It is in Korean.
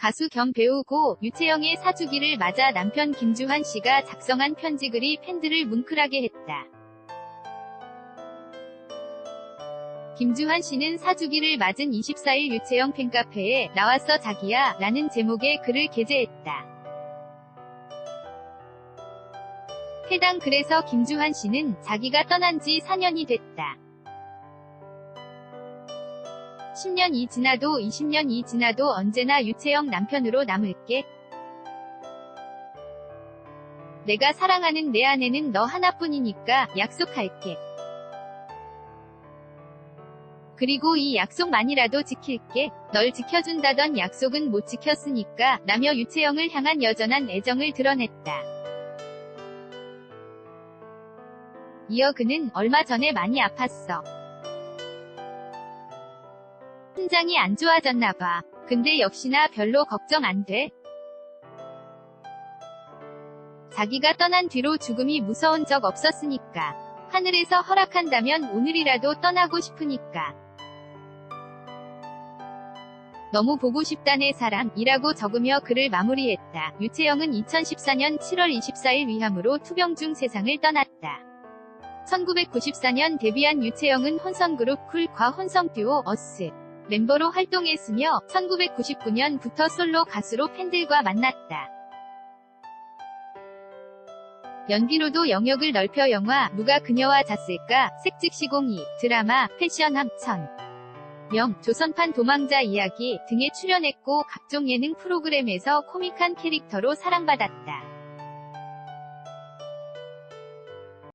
가수 겸 배우 고 유채영의 사주기를 맞아 남편 김주환 씨가 작성한 편지글이 팬들을 뭉클하게 했다. 김주환 씨는 사주기를 맞은 24일 유채영 팬카페에 나왔어 자기야 라는 제목의 글을 게재했다. 해당 글에서 김주환 씨는 자기가 떠난 지 4년이 됐다. 10년이 지나도 20년이 지나도 언제나 유채영 남편으로 남을게. 내가 사랑하는 내 아내는 너 하나뿐이니까 약속할게. 그리고 이 약속만이라도 지킬게. 널 지켜준다던 약속은 못 지켰으니까 라며 유채영을 향한 여전한 애정을 드러냈다. 이어 그는 얼마 전에 많이 아팠어. 심장이 안 좋아졌나봐. 근데 역시나 별로 걱정 안 돼. 자기가 떠난 뒤로 죽음이 무서운 적 없었으니까. 하늘에서 허락한다면 오늘이라도 떠나고 싶으니까. 너무 보고 싶다 내 사랑이라고 적으며 글을 마무리했다. 유채영은 2014년 7월 24일 위암으로 투병 중 세상을 떠났다. 1994년 데뷔한 유채영은 혼성그룹 쿨과 혼성 듀오 어스 멤버로 활동했으며 1999년부터 솔로 가수로 팬들과 만났다. 연기로도 영역을 넓혀 영화 누가 그녀와 잤을까, 색즉시공이, 드라마, 패션 함천, 명, 조선판 도망자 이야기 등에 출연했고 각종 예능 프로그램에서 코믹한 캐릭터로 사랑받았다.